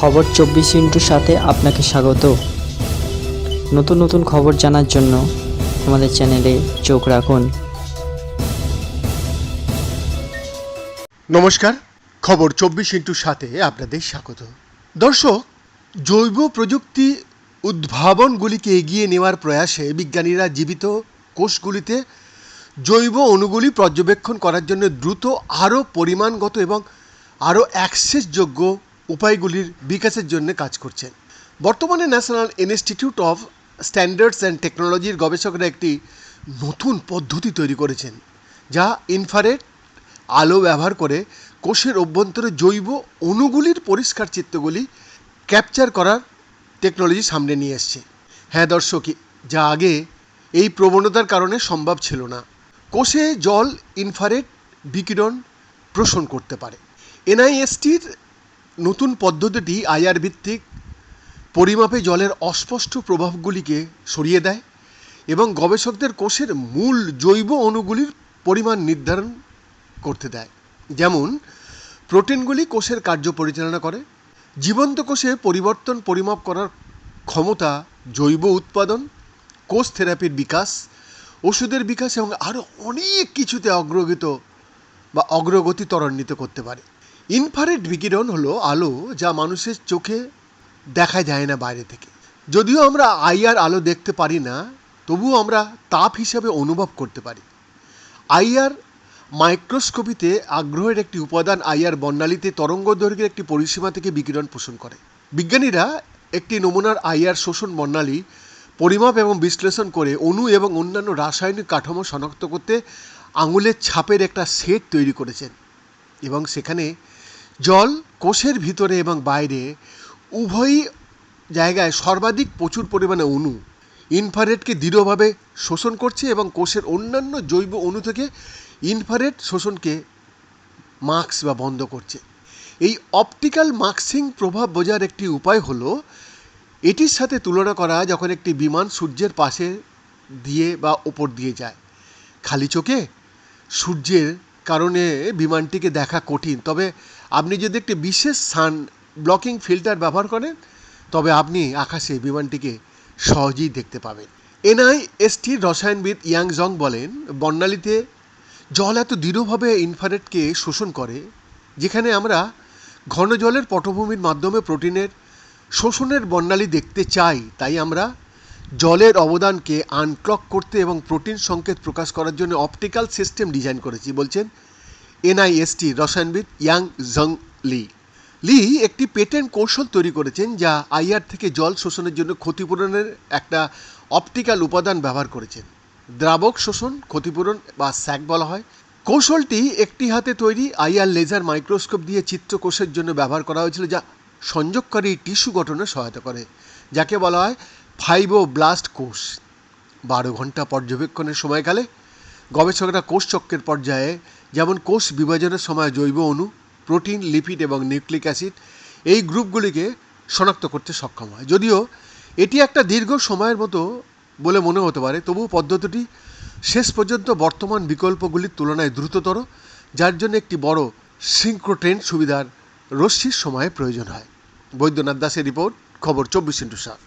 খবর চব্বিশ ইন্টুর সাথে আপনাকে স্বাগত। নতুন নতুন খবর জানার জন্য আমাদের চ্যানেলে চোখ রাখুন। নমস্কার, খবর চব্বিশ ইন্টুর সাথে আপনাদের স্বাগত। দর্শক, জৈব প্রযুক্তি উদ্ভাবনগুলিকে এগিয়ে নেওয়ার প্রয়াসে বিজ্ঞানীরা জীবিত কোষগুলিতে জৈব অণুগুলি পর্যবেক্ষণ করার জন্য দ্রুত আরও পরিমাণগত এবং আরও অ্যাক্সেসযোগ্য উপায়গুলির বিকাশের জন্য কাজ করছেন। বর্তমানে National Institute of Standards and টেকনোলজির গবেষকরা একটি নতুন পদ্ধতি তৈরি করেছেন, যা ইনফারেট আলো ব্যবহার করে কোষের অভ্যন্তরে জৈব অণুগুলির পরিষ্কার চিত্রগুলি ক্যাপচার করার টেকনোলজি সামনে নিয়ে এসছে। হ্যাঁ দর্শক, যা আগে এই প্রবণতার কারণে সম্ভব ছিল না। কোষে জল ইনফারেট বিকিরণ প্রশন করতে পারে। এনআইএসটির নতুন পদ্ধতিটি আইআর ভিত্তিক পরিমাপে জলের অস্পষ্ট প্রভাবগুলিকে সরিয়ে দেয় এবং গবেষকদের কোষের মূল জৈব অণুগুলির পরিমাণ নির্ধারণ করতে দেয়। যেমন, প্রোটিনগুলি কোষের কার্য পরিচালনা করে, জীবন্ত কোষে পরিবর্তন পরিমাপ করার ক্ষমতা, জৈব উৎপাদন, কোষ থেরাপির বিকাশ, ওষুধের বিকাশ এবং আরও অনেক কিছুতে অগ্রগত বা অগ্রগতি ত্বরান্বিত করতে পারে। ইনফারেট বিকিরণ হলো আলো যা মানুষের চোখে দেখা যায় না বাইরে থেকে। যদিও আমরা আইআর আলো দেখতে পারি না, তবুও আমরা তাপ হিসাবে অনুভব করতে পারি। আইআর মাইক্রোস্কোপিতে আগ্রহের একটি উপাদান আইআর বর্ণালীতে তরঙ্গ দৈর্ঘ্যের একটি পরিসীমা থেকে বিকিরণ পোষণ করে। বিজ্ঞানীরা একটি নমুনার আইআর শোষণ বর্ণালী পরিমাপ এবং বিশ্লেষণ করে অণু এবং অন্যান্য রাসায়নিক কাঠামো শনাক্ত করতে আঙুলের ছাপের একটা সেট তৈরি করেছেন এবং সেখানে জল কোষের ভিতরে এবং বাইরে উভয়ই জায়গায় সর্বাধিক প্রচুর পরিমাণে অণু ইনফারেটকে দৃঢ়ভাবে শোষণ করছে এবং কোষের অন্যান্য জৈব অণু থেকে ইনফারেট শোষণকে মাস্ক বা বন্ধ করছে। এই অপটিক্যাল মাস্কিং প্রভাব বোঝার একটি উপায় হলো, এটির সাথে তুলনা করা যখন একটি বিমান সূর্যের পাশে দিয়ে বা ওপর দিয়ে যায়, খালি চোখে সূর্যের কারণে বিমানটিকে দেখা কঠিন। তবে আপনি যদি একটি বিশেষ সান ব্লকিং ফিল্টার ব্যবহার করেন, তবে আপনি আকাশে বিমানটিকে সহজেই দেখতে পাবেন। এনআই এনআইএসটির রসায়নবিদ ইয়াংজং বলেন, বর্ণালীতে জল এত দৃঢ়ভাবে ইনফারেটকে শোষণ করে, যেখানে আমরা ঘন জলের পটভূমির মাধ্যমে প্রোটিনের শোষণের বর্ণালী দেখতে চাই, তাই আমরা জলের অবদানকে আনক্লক করতে এবং প্রোটিন সংকেত প্রকাশ করার জন্য অপটিক্যাল সিস্টেম ডিজাইন করেছি, বলছেন এনআইএসটি রসায়নবিদ ইয়াং জং লি। লি একটি পেটেন্ট কৌশল তৈরি করেছেন যা আইআর থেকে জল শোষণের জন্য ক্ষতিপূরণের একটা অপটিক্যাল উপাদান ব্যবহার করেছেন। দ্রাবক শোষণ, ক্ষতিপূরণ বা স্যাক বলা হয়। কৌশলটি একটি হাতে তৈরি আইআর লেজার মাইক্রোস্কোপ দিয়ে চিত্রকোষের জন্য ব্যবহার করা হয়েছিল যা সংযোগকারী টিস্যু গঠনে সহায়তা করে, যাকে বলা হয় ফাইবো ব্লাস্ট কোষ। বারো ঘণ্টা পর্যবেক্ষণের সময়কালে গবেষকরা কোষচক্রের পর্যায়ে যেমন কোষ বিভাজনের সময় জৈব অণু, প্রোটিন, লিপিড এবং নিউক্লিক অ্যাসিড এই গ্রুপগুলিকে শনাক্ত করতে সক্ষম হয়। যদিও এটি একটা দীর্ঘ সময়ের মতো বলে মনে হতে পারে, তবুও পদ্ধতিটি শেষ পর্যন্ত বর্তমান বিকল্পগুলির তুলনায় দ্রুততর, যার জন্য একটি বড় সিঙ্ক্রোট্রেন সুবিধার রশ্মির সময়ে প্রয়োজন হয়। বৈদ্যনাথ দাসের রিপোর্ট, খবর চব্বিশ ইন্টু সাত।